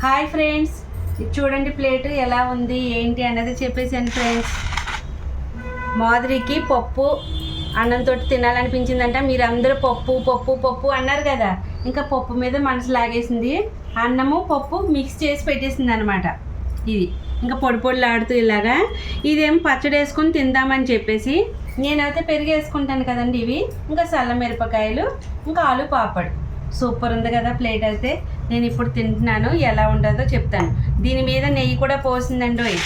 Hi friends చూడండి plate ఎలా ఉంది ఏంటి అన్నది చెప్పేసాను ఫ్రెండ్స్. మాధురికి పప్పు అన్నంతో తినాలనిపించిందంట. మీరు అందరూ పప్పు పప్పు పప్పు అన్నారు కదా. ఇంకా పప్పు మీద మనసు లాగేసింది. అన్నము పప్పు మిక్స్ చేసి పెట్టేసింది అనమాట ఇది. ఇంకా పొడి పొడిలాడుతూ ఇలాగా. ఇదేం పచ్చడి వేసుకొని తిందామని చెప్పేసి నేనైతే పెరిగి వేసుకుంటాను కదండి ఇవి. ఇంకా చల్ల మిరపకాయలు ఇంకా ఆలు పాపడ్. సూపర్ ఉంది కదా ప్లేట్ అయితే. నేను ఇప్పుడు తింటున్నాను ఎలా ఉంటుందో చెప్తాను. దీని మీద నెయ్యి కూడా పోసిందండి.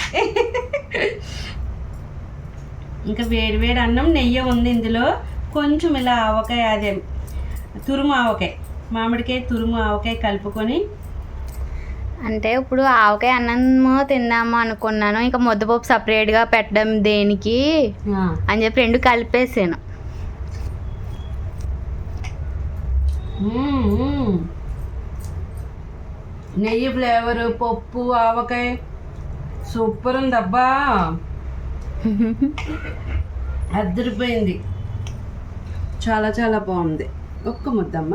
ఇంకా వేడి వేడి అన్నం నెయ్యి ఉంది ఇందులో. కొంచెం ఇలా ఆవకాయ అదే తురుము ఆవకాయ మామిడికాయ తురుము ఆవకాయ కలుపుకొని. అంటే ఇప్పుడు ఆవకాయ అన్నము తిందాము అనుకున్నాను. ఇంకా ముద్దపప్పు సపరేట్గా పెట్టడం దేనికి అని చెప్పి రెండు కలిపేసాను. నెయ్యి ఫ్లేవరు పప్పు ఆవకాయ సూపర్ ఉంది అబ్బా అద్దరిపోయింది చాలా చాలా బాగుంది ఒక్క ముద్దమ్మ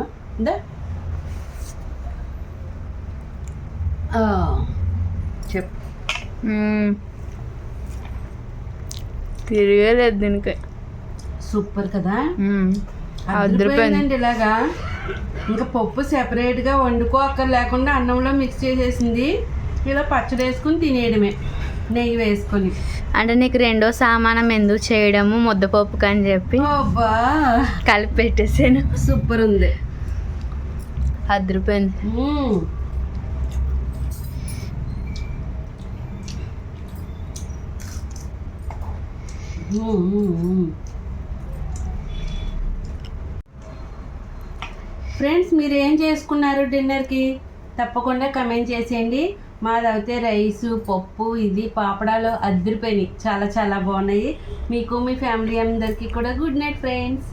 చెప్పు మ్మ్. తిరగలేదు దీనికి సూపర్ కదా అదిరిపోయిందండి ఇలాగా ఇంకా పప్పు సెపరేట్గా వండుకో అక్కడ లేకుండా అన్నంలో మిక్స్ చేసేసింది. ఇలా పచ్చడి వేసుకుని తినేయడమే నెయ్యి వేసుకొని. అంటే నీకు రెండో సామానం ఎందుకు చేయడము ముద్దపప్పుకి అని చెప్పి కలిపి పెట్టేసాను సూపర్ ఉంది. అదిరిపోయింది. మ్మ్. ఫ్రెండ్స్ మీరు ఏం చేసుకున్నారు డిన్నర్కి? తప్పకుండా కమెంట్ చేసేయండి. మాదైతే రైసు పప్పు ఇది పాపడాలు అద్దరిపోయినాయి. చాలా చాలా బాగున్నాయి. మీకు మీ ఫ్యామిలీ అందరికీ కూడా గుడ్ నైట్ ఫ్రెండ్స్.